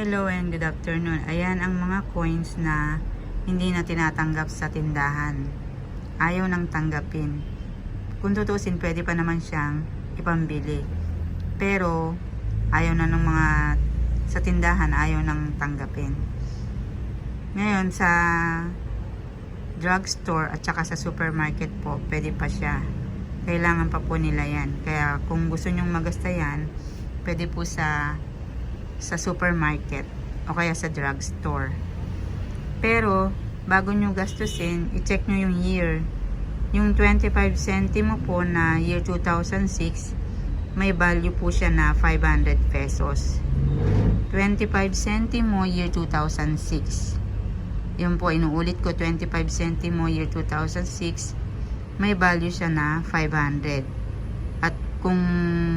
Hello and good afternoon. Ayan ang mga coins na hindi na tinatanggap sa tindahan. Ayaw nang tanggapin. Kung tutusin, pwede pa naman siyang ipambili. Pero, ayaw na ng mga sa tindahan, ayaw nang tanggapin. Ngayon, sa drugstore at saka sa supermarket po, pwede pa siya. Kailangan pa po nila yan. Kaya kung gusto nyong magasta yan, pwede po sa sa supermarket o kaya sa drugstore. Pero, bago nyo gastusin, i-check nyo yung year. Yung 25 centimo po na year 2006, may value po siya na 500 pesos. 25 centimo year 2006. Yun po, inuulit ko, 25 centimo year 2006, may value siya na 500. At kung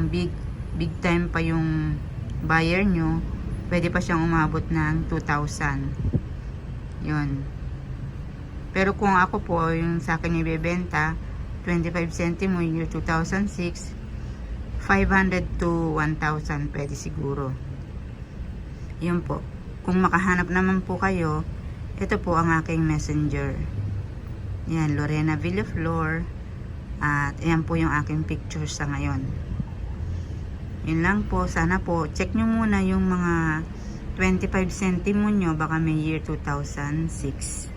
big, big time pa yung buyer nyo, pwede pa siyang umabot ng 2,000. Yun. Pero kung ako po, yung sa akin ibebenta, 25 centimo year 2006, 500 to 1,000 pwede siguro. Yun po. Kung makahanap naman po kayo, ito po ang aking messenger. Yan, Lorena Villaflor. At ayan po yung aking picture sa ngayon. Yun lang po. Sana po, check nyo muna yung mga 25 centimo nyo. Baka may year 2006.